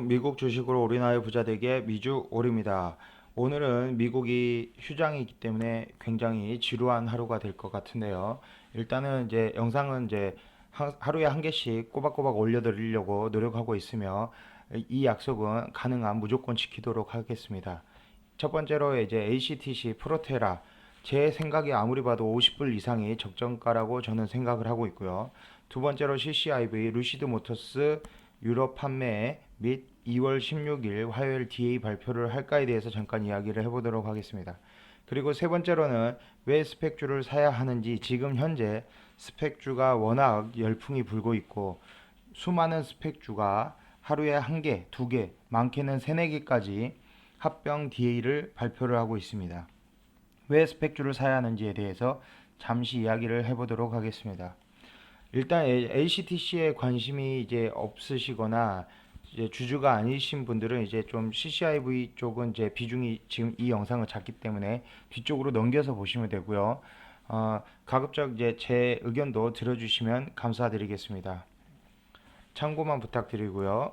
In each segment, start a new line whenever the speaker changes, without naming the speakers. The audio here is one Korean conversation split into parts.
미국 주식으로 우리나라의 부자 되게 미주 오리입니다. 오늘은 미국이 휴장이기 때문에 굉장히 지루한 하루가 될 것 같은데요. 일단은 이제 영상은 이제 하- 하루에 한 개씩 꼬박꼬박 올려드리려고 노력하고 있으며 이 약속은 가능한 무조건 지키도록 하겠습니다. 첫 번째로 이제 ACTC 프로테라 제 생각이 아무리 봐도 50불 이상이 적정가라고 저는 생각을 하고 있고요. 두 번째로 CCIV 루시드 모터스 유럽 판매 및 2월 16일 화요일 DA 발표를 할까에 대해서 잠깐 이야기를 해보도록 하겠습니다. 그리고 세 번째로는 왜 스펙주를 사야 하는지 지금 현재 스펙주가 워낙 열풍이 불고 있고 수많은 스펙주가 하루에 한 개, 두 개, 많게는 세네 개까지 합병 DA를 발표를 하고 있습니다. 왜 스펙주를 사야 하는지에 대해서 잠시 이야기를 해보도록 하겠습니다. 일단 ACTC에 관심이 이제 없으시거나 주주가 아니신 분들은 이제 좀 CCIV 쪽은 이제 비중이 지금 이 영상을 잡기 때문에 뒤쪽으로 넘겨서 보시면 되고요. 어, 가급적 이제 제 의견도 들어주시면 감사드리겠습니다. 참고만 부탁드리고요.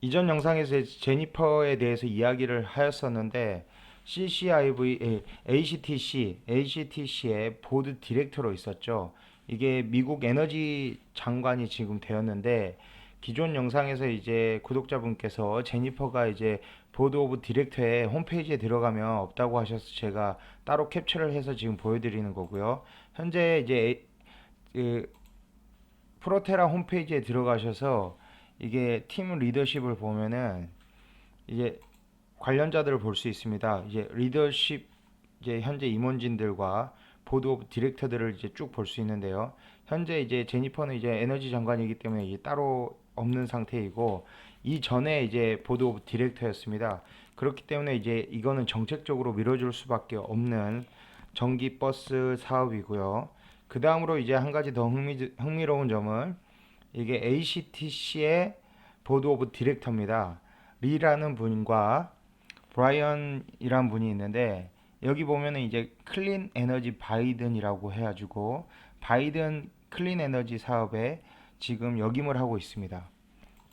이전 영상에서 제니퍼에 대해서 이야기를 하였었는데 CCIV, 에, ACTC, ACTC의 보드 디렉터로 있었죠. 이게 미국 에너지 장관이 지금 되었는데 기존 영상에서 이제 구독자분께서 제니퍼가 이제 보드 오브 디렉터의 홈페이지에 들어가면 없다고 하셔서 제가 따로 캡처를 해서 지금 보여드리는 거고요. 현재 이제 에- 그 프로테라 홈페이지에 들어가셔서 이게 팀 리더십을 보면은 이제 관련자들을 볼 수 있습니다. 이제 리더십 이제 현재 임원진들과 보드 오브 디렉터들을 이제 쭉 볼 수 있는데요. 현재 이제 제니퍼는 이제 에너지 장관이기 때문에 따로 없는 상태이고 이 전에 이제 보드 오브 디렉터였습니다. 그렇기 때문에 이제 이거는 정책적으로 밀어줄 수밖에 없는 전기 버스 사업이고요. 그 다음으로 이제 한 가지 더 흥미, 흥미로운 점은 이게 ACTC의 보드 오브 디렉터입니다. 리라는 분과 브라이언이란 분이 있는데 여기 보면은 이제 클린 에너지 바이든이라고 해가지고 바이든 클린 에너지 사업에 지금 역임을 하고 있습니다.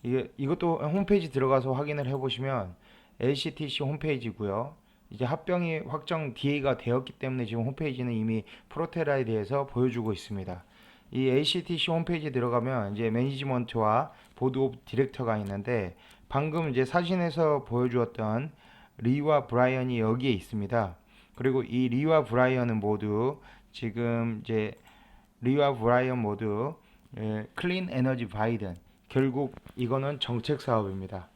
이게 이것도 홈페이지 들어가서 확인을 해보시면 LCTC 홈페이지고요. 이제 합병이 확정 DA가 되었기 때문에 지금 홈페이지는 이미 프로테라에 대해서 보여주고 있습니다. 이 ACTC 홈페이지 들어가면 이제 매니지먼트와 보드 오브 디렉터가 있는데 방금 이제 사진에서 보여주었던 리와 브라이언이 여기에 있습니다. 그리고 이 리와 브라이언은 모두 지금 이제 리와 브라이언 모두 예, 클린 에너지 바이든 결국 이거는 정책 사업입니다.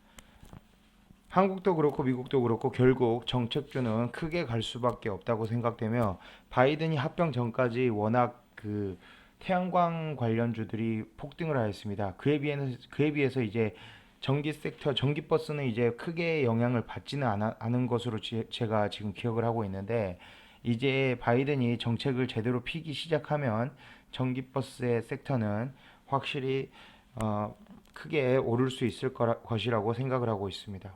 한국도 그렇고 미국도 그렇고 결국 정책주는 크게 갈 수밖에 없다고 생각되며 바이든이 합병 전까지 워낙 그 태양광 관련주들이 폭등을 하였습니다. 그에 비해서 그에 비해서 이제 전기 섹터, 전기 버스는 이제 크게 영향을 받지는 않은 것으로 지- 제가 지금 기억을 하고 있는데 이제 바이든이 정책을 제대로 피기 시작하면 전기 버스의 섹터는 확실히 어, 크게 오를 수 있을 거라, 것이라고 생각을 하고 있습니다.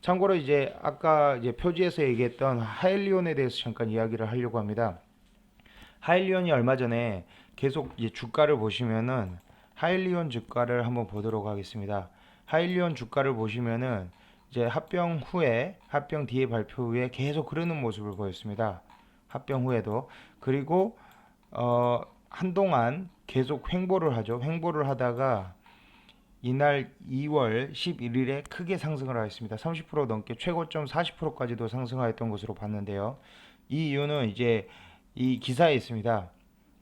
참고로 이제 아까 이제 표지에서 얘기했던 하일리온에 대해서 잠깐 이야기를 하려고 합니다. 하일리온이 얼마 전에 계속 이제 주가를 보시면은 하일리온 주가를 한번 보도록 하겠습니다. 하일리온 주가를 보시면은 이제 합병 후에 합병 뒤에 발표 후에 계속 흐르는 모습을 보였습니다. 합병 후에도 그리고 어 한동안 계속 횡보를 하죠. 횡보를 하다가 이날 2월 11일에 크게 상승을 하였습니다. 30% 넘게 최고점 40%까지도 상승하였던 것으로 봤는데요. 이 이유는 이제 이 기사에 있습니다.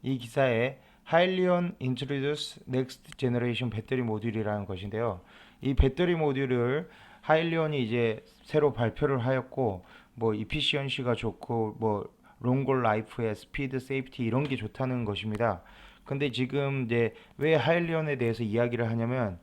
이 기사에 하일리온 Introduce Next Generation 배터리 모듈이라는 것인데요. 이 배터리 모듈을 하일리온이 이제 새로 발표를 하였고 뭐 이피시언시가 좋고 뭐 롱골 라이프의 스피드 세이프티 이런 게 좋다는 것입니다. 근데 지금 이제 왜 하일리온에 대해서 이야기를 하냐면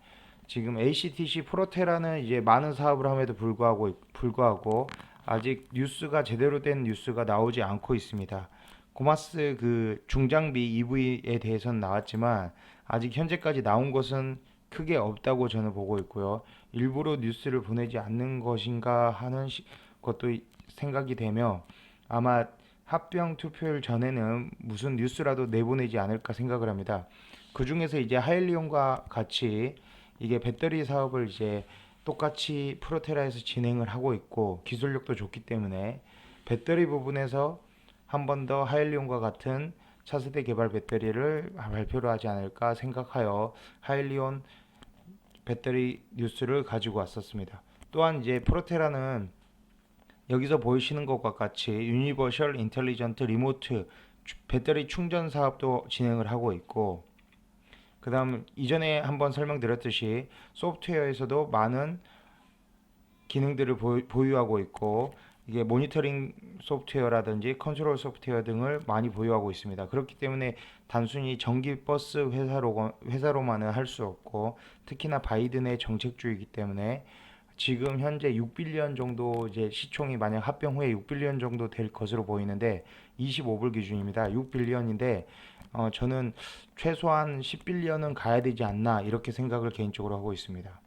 지금 ACTC 프로테라는 이제 많은 사업을 함에도 불구하고 불구하고 아직 뉴스가 제대로 된 뉴스가 나오지 않고 있습니다. 고마스 그 중장비 EV에 대해서는 나왔지만 아직 현재까지 나온 것은 크게 없다고 저는 보고 있고요. 일부러 뉴스를 보내지 않는 것인가 하는 시- 것도 생각이 되며 아마 합병 투표일 전에는 무슨 뉴스라도 내보내지 않을까 생각을 합니다. 그 중에서 이제 하일리온과 같이 이게 배터리 사업을 이제 똑같이 프로테라에서 진행을 하고 있고 기술력도 좋기 때문에 배터리 부분에서 한 번 더 하일리온과 같은 차세대 개발 배터리를 발표를 하지 않을까 생각하여 하일리온 배터리 뉴스를 가지고 왔었습니다. 또한 이제 프로테라는 여기서 보이시는 것과 같이 유니버셜 인텔리전트 리모트 추- 배터리 충전 사업도 진행을 하고 있고 그다음 이전에 한번 설명드렸듯이 소프트웨어에서도 많은 기능들을 보유- 보유하고 있고 이게 모니터링 소프트웨어라든지 컨트롤 소프트웨어 등을 많이 보유하고 있습니다. 그렇기 때문에 단순히 전기 버스 회사로 회사로만은 할 수 없고 특히나 바이든의 정책주의이기 때문에 지금 현재 6빌리언 정도 이제 시총이 만약 합병 후에 6빌리언 정도 될 것으로 보이는데 25불 기준입니다. 6빌리언인데 어, 저는 최소한 10빌리언은 가야 되지 않나 이렇게 생각을 개인적으로 하고 있습니다.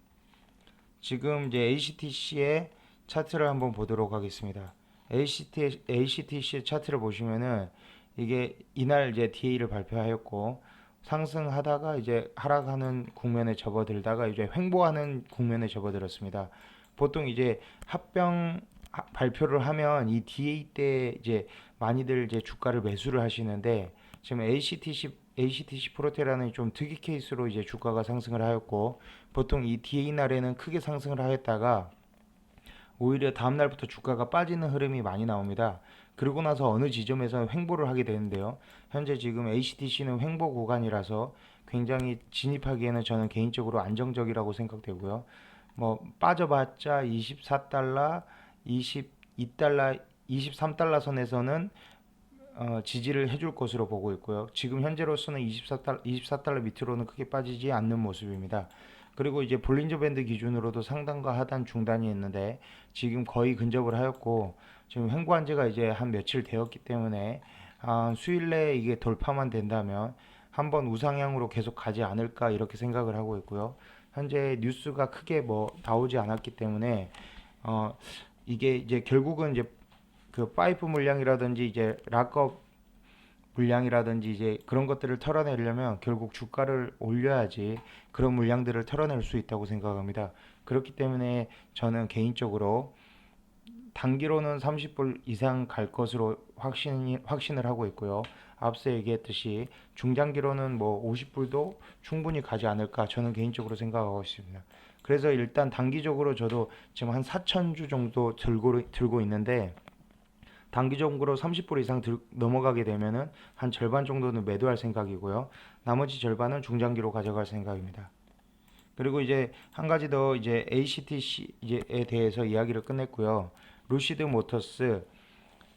지금 이제 ACTC의 차트를 한번 보도록 하겠습니다. ACT, ACTC의 차트를 보시면은 이게 이날 이제 DA를 발표하였고 상승하다가 이제 하락하는 국면에 접어들다가 이제 횡보하는 국면에 접어들었습니다. 보통 이제 합병 하- 발표를 하면 이 DA 때 이제 많이들 이제 주가를 매수를 하시는데 지금 ACTC ACTC 프로테라는 좀 특이 케이스로 이제 주가가 상승을 하였고 보통 이 DA 날에는 크게 상승을 하였다가 오히려 다음 날부터 주가가 빠지는 흐름이 많이 나옵니다. 그러고 나서 어느 지점에서 횡보를 하게 되는데요. 현재 지금 ACTC는 횡보 구간이라서 굉장히 진입하기에는 저는 개인적으로 안정적이라고 생각되고요. 뭐 빠져봤자 24달러, 22달러, 23달러 선에서는 어, 지지를 해줄 것으로 보고 있고요. 지금 현재로서는 24달러, 24달러 밑으로는 크게 빠지지 않는 모습입니다. 그리고 이제 볼린저 밴드 기준으로도 상단과 하단 중단이 있는데 지금 거의 근접을 하였고 지금 횡보한 지가 이제 한 며칠 되었기 때문에 아, 수일 내에 이게 돌파만 된다면 한번 우상향으로 계속 가지 않을까 이렇게 생각을 하고 있고요. 현재 뉴스가 크게 뭐 나오지 않았기 때문에 어, 이게 이제 결국은 이제 그 파이프 물량이라든지 이제 락업 물량이라든지 이제 그런 것들을 털어내려면 결국 주가를 올려야지 그런 물량들을 털어낼 수 있다고 생각합니다. 그렇기 때문에 저는 개인적으로 단기로는 30불 이상 갈 것으로 확신 확신을 하고 있고요. 앞서 얘기했듯이 중장기로는 뭐 50불도 충분히 가지 않을까 저는 개인적으로 생각하고 있습니다. 그래서 일단 단기적으로 저도 지금 한 4천 주 정도 들고 들고 있는데 단기적으로 30불 이상 들, 넘어가게 되면은 한 절반 정도는 매도할 생각이고요. 나머지 절반은 중장기로 가져갈 생각입니다. 그리고 이제 한 가지 더 이제 ACTC에 대해서 이야기를 끝냈고요. 루시드 모터스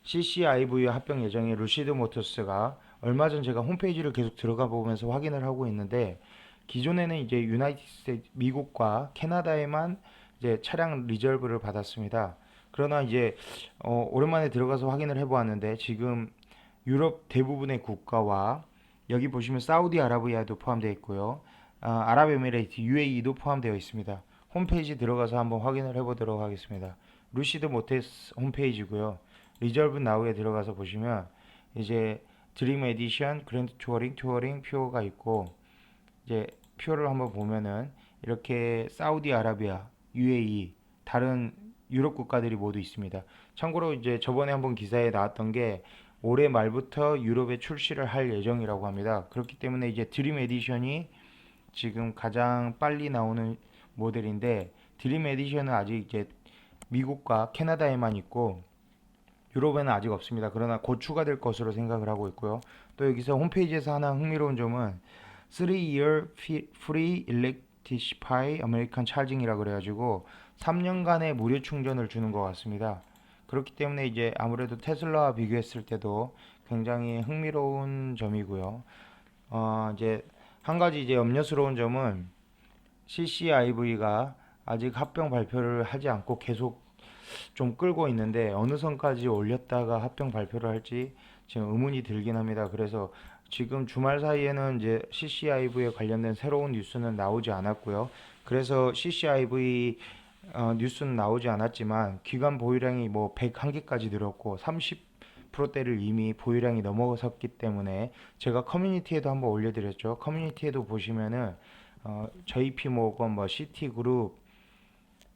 CCIV 합병 예정인 루시드 모터스가 얼마 전 제가 홈페이지를 계속 들어가 보면서 확인을 하고 있는데 기존에는 이제 유나이티드 미국과 캐나다에만 이제 차량 리저브를 받았습니다. 그러나 이제 어, 오랜만에 들어가서 확인을 해보았는데 지금 유럽 대부분의 국가와 여기 보시면 사우디아라비아도 포함되어 있고요. 아, 아랍에미레이트 UAE도 포함되어 있습니다. 홈페이지 들어가서 한번 확인을 해보도록 하겠습니다. 루시드 모테스 홈페이지고요. 리저브 나우에 들어가서 보시면 이제 드림 에디션, 그랜드 투어링, 투어링 퓨어가 있고 이제 퓨어를 한번 보면은 이렇게 사우디아라비아, UAE 다른 유럽 국가들이 모두 있습니다. 참고로 이제 저번에 한번 기사에 나왔던 게 올해 말부터 유럽에 출시를 할 예정이라고 합니다. 그렇기 때문에 이제 드림 에디션이 지금 가장 빨리 나오는 모델인데 드림 에디션은 아직 이제 미국과 캐나다에만 있고 유럽에는 아직 없습니다. 그러나 곧 추가될 것으로 생각을 하고 있고요. 또 여기서 홈페이지에서 하나 흥미로운 점은 3-year free electrify American charging이라 그래가지고 3년간의 무료 충전을 주는 것 같습니다. 그렇기 때문에 이제 아무래도 테슬라와 비교했을 때도 굉장히 흥미로운 점이고요. 어, 이제 한 가지 이제 염려스러운 점은 CCIV가 아직 합병 발표를 하지 않고 계속 좀 끌고 있는데 어느 선까지 올렸다가 합병 발표를 할지 지금 의문이 들긴 합니다. 그래서 지금 주말 사이에는 이제 CCIV에 관련된 새로운 뉴스는 나오지 않았고요. 그래서 CCIV 어, 뉴스는 나오지 않았지만 기간 보유량이 뭐 101개까지 늘었고 30%대를 이미 보유량이 넘어섰기 때문에 제가 커뮤니티에도 한번 올려드렸죠. 커뮤니티에도 보시면은 어, JP 모건, 뭐 시티그룹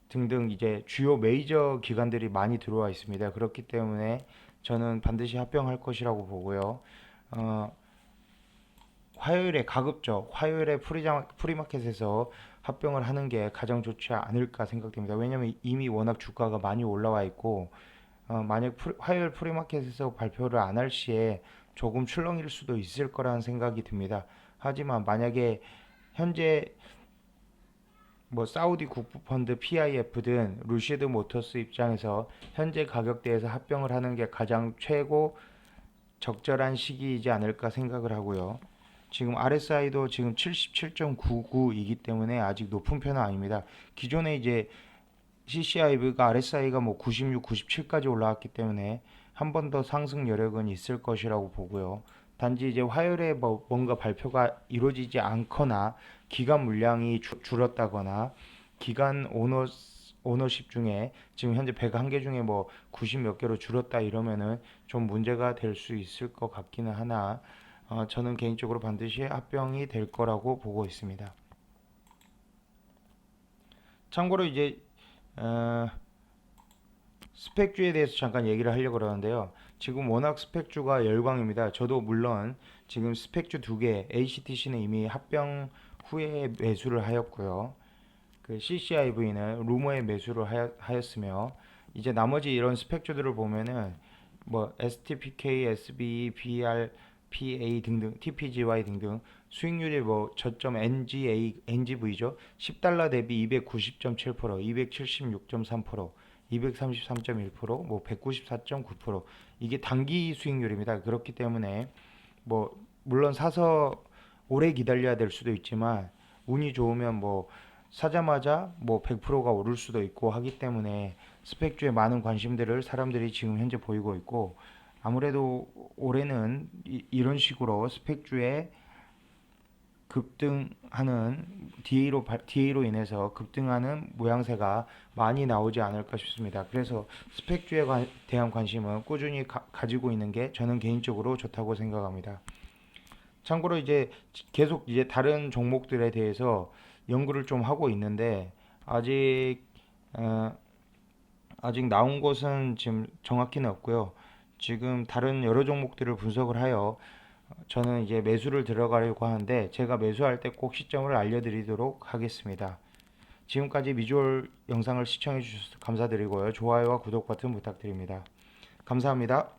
등등 이제 주요 메이저 기관들이 많이 들어와 있습니다. 그렇기 때문에 저는 반드시 합병할 것이라고 보고요. 어, 화요일에 가급적 화요일에 프리장, 프리마켓에서 합병을 하는 게 가장 좋지 않을까 생각됩니다. 왜냐하면 이미 워낙 주가가 많이 올라와 있고 어, 만약 프리- 화요일 프리마켓에서 발표를 안 할 시에 조금 출렁일 수도 있을 거라는 생각이 듭니다. 하지만 만약에 현재 뭐 사우디 국부펀드 PIF든 루시드 모터스 입장에서 현재 가격대에서 합병을 하는 게 가장 최고 적절한 시기이지 않을까 생각을 하고요. 지금 RSI도 지금 77.99이기 때문에 아직 높은 편은 아닙니다. 기존에 이제 CCIV가 RSI가 뭐 96, 97까지 올라왔기 때문에 한 번 더 상승 여력은 있을 것이라고 보고요. 단지 이제 화요일에 뭐 뭔가 발표가 이루어지지 않거나 기간 물량이 주- 줄었다거나 기간 오너 오너십 중에 지금 현재 101개 중에 뭐 90 몇 개로 줄었다 이러면은 좀 문제가 될 수 있을 것 같기는 하나 어, 저는 개인적으로 반드시 합병이 될 거라고 보고 있습니다. 참고로 이제 어, 스펙주에 대해서 잠깐 얘기를 하려고 그러는데요. 지금 워낙 스펙주가 열광입니다. 저도 물론 지금 스펙주 두 개, ACTC는 이미 합병 후에 매수를 하였고요. 그 CCIV는 루머에 매수를 하였, 하였으며 이제 나머지 이런 스펙주들을 보면은 뭐 STPK, SB, BR, PA 등등, TPGY 등등 수익률이 뭐 저점 NGA, NGV죠. 10달러 대비 290.7%, 276.3%, 233.1%, 뭐 194.9% 이게 단기 수익률입니다. 그렇기 때문에 뭐 물론 사서 오래 기다려야 될 수도 있지만 운이 좋으면 뭐 사자마자 뭐 100%가 오를 수도 있고 하기 때문에 스펙주에 많은 관심들을 사람들이 지금 현재 보이고 있고 아무래도 올해는 이, 이런 식으로 스펙주에 급등하는 DA로 DA로 인해서 급등하는 모양새가 많이 나오지 않을까 싶습니다. 그래서 스펙주에 관- 대한 관심은 꾸준히 가, 가지고 있는 게 저는 개인적으로 좋다고 생각합니다. 참고로 이제 계속 이제 다른 종목들에 대해서 연구를 좀 하고 있는데 아직 어, 아직 나온 것은 지금 정확히는 없고요. 지금 다른 여러 종목들을 분석을 하여 저는 이제 매수를 들어가려고 하는데 제가 매수할 때 꼭 시점을 알려드리도록 하겠습니다. 지금까지 미주얼 영상을 시청해 주셔서 감사드리고요. 좋아요와 구독 버튼 부탁드립니다. 감사합니다.